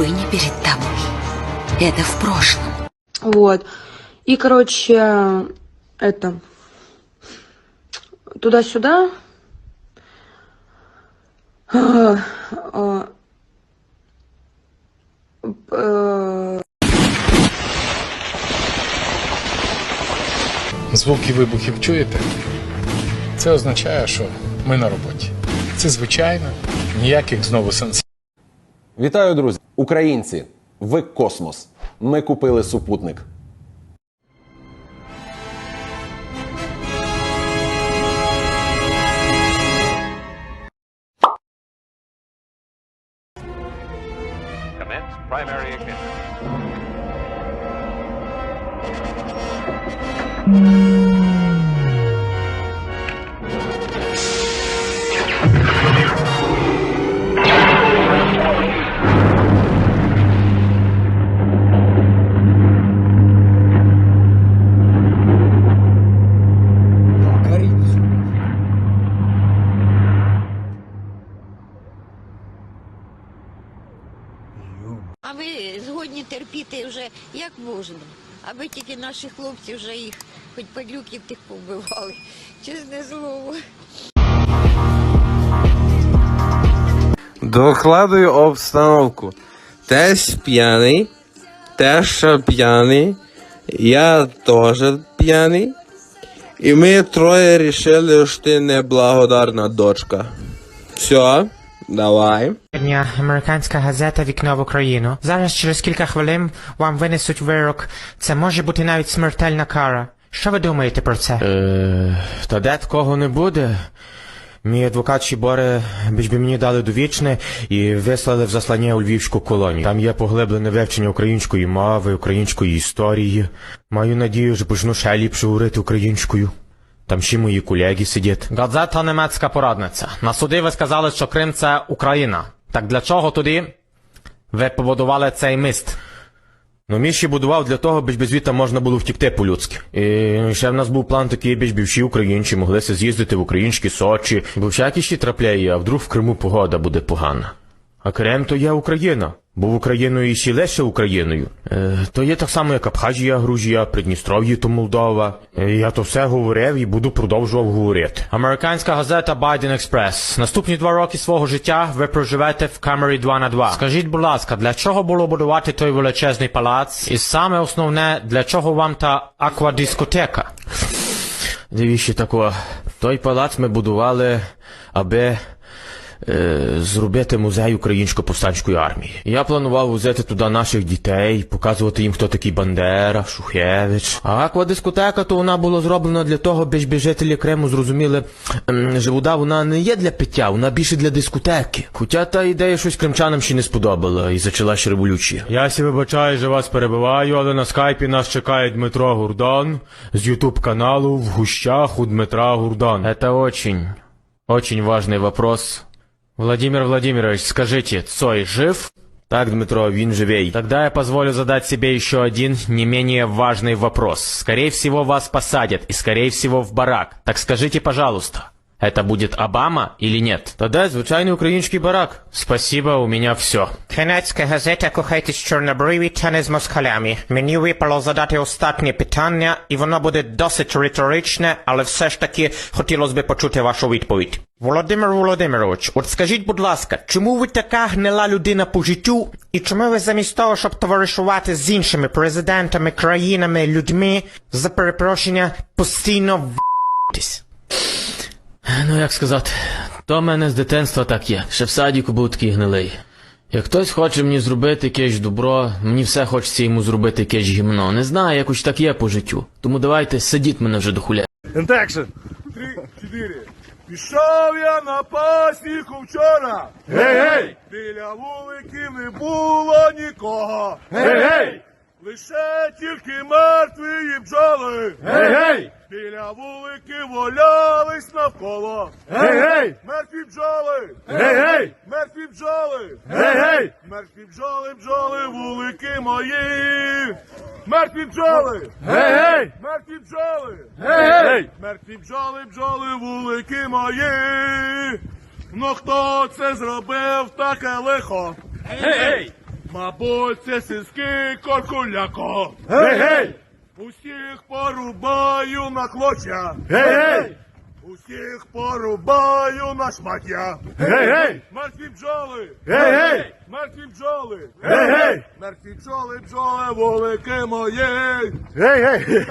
гордыня перед тобой. Это в прошлом. Вот. И, короче, это... Туда-сюда. А, а, э, Звуки вибухів чуєте? Це означає, що ми на роботі. Це звичайно, ніяких знову сенсацій. Вітаю, друзі! Українці! Ви космос! Ми купили супутник. Primary ignition ви згодні терпіти вже як можна. Аби тільки наші хлопці вже їх хоч падлюків тих повбивали. Чесне слово. Докладую обстановку. Тесть п'яний, теша п'яний, я теж п'яний. І ми троє рішили, що ти неблагодарна дочка. Все, давай. Дня американська газета Вікно в Україну. Зараз через кілька хвилин вам винесуть вирок. Це може бути навіть смертельна кара. Що ви думаєте про це? Е, та де такого не буде. Мій адвокат Шіборе більш би мені дали довічне і вислали в заслання у Львівську колонію. Там є поглиблене вивчення української мови, української історії. Маю надію, що почну ще ліпше говорити українською. Там ще мої колеги сидять. Газета німецька порадниця. На суді ви сказали, що Крим це Україна. Так для чого тоді ви побудували цей міст? Ну, міст ще будував для того, щоб звідти можна було втікти по-людськи. І ще в нас був план такий, щоб більші українці могли се з'їздити в українські Сочі. Бо всякі ще трапляє, а вдруг в Криму погода буде погана. А Крим то є Україна. Був Україною і ще лише Україною. Е, то є так само, як Абхазія, Грузія, Придністров'я то Молдова. Е, я то все говорив і буду продовжував говорити. Американська газета Biden Express. Наступні два роки свого життя ви проживете в камері 2 на 2. Скажіть, будь ласка, для чого було будувати той величезний палац? І саме основне, для чого вам та аквадискотека? Дивіться тако, той палац ми будували, аби зробити музей українсько-повстанської армії. Я планував возити туди наших дітей, показувати їм, хто такий Бандера, Шухевич. А аквадискотека, то вона була зроблена для того, щоб жителі Криму зрозуміли, ем, що вода вона не є для пиття, вона більше для дискотеки. Хоча та ідея щось кримчанам ще не сподобала і почалась революція. Я сі вибачаю, що вас перебиваю, але на скайпі нас чекає Дмитро Гурдон з ютуб каналу в гущах у Дмитра Гурдон. Это очень, очень важный вопрос. Владимир Владимирович, скажите, Цой жив? Так, Дмитро, він живей. Тогда я позволю задать себе еще один не менее важный вопрос. Скорее всего, вас посадят, и скорее всего в барак. Так скажите, пожалуйста, это будет Обама или нет? Тогда звичайний український барак. Спасибо, у меня все. Кенецька газета кохайтесь чорнобриві та не з москалями. Мені випало задати останнє питання, і воно буде досить риторичне, але все ж таки хотілося б почути вашу відповідь. Володимир Володимирович, от скажіть, будь ласка, чому ви така гнила людина по життю, і чому ви замість того, щоб товаришувати з іншими президентами, країнами, людьми, за перепрошення, постійно в***тесь? Ну, як сказати, то в мене з дитинства так є. Ще в садіку був такий гнилий. Як хтось хоче мені зробити якесь добро, мені все хочеться йому зробити якесь гімно. Не знаю, якось так є по життю. Тому давайте сидіть мене вже до хуля. Три, чотири. Пішов я на пасіку вчора. Гей, гей! Біля вуликів не було нікого. Гей, гей! Лише тільки мертві бджоли. Гей, гей! Біля вуликів валялись навколо. Гей, гей! Мертві бджоли. Гей, гей! Мертві бджоли. Гей, гей! Мертві бджоли, бджоли, вулики мої. Мертві бджоли. Гей, гей! Мертві бджоли. Гей, гей! Мертві бджоли, бджоли, вулики мої. Ну хто це зробив таке лихо? Гей, гей! Мабуть, це сільський коркуляко. Гей, гей! Усіх порубаю на клоча. Гей, гей! Усіх порубаю на шмаття. Гей, гей! Мертві бджоли! Гей, гей! Мертві бджоли! Гей, гей! Мертві бджоли, бджоли, вулики мої! Гей, гей!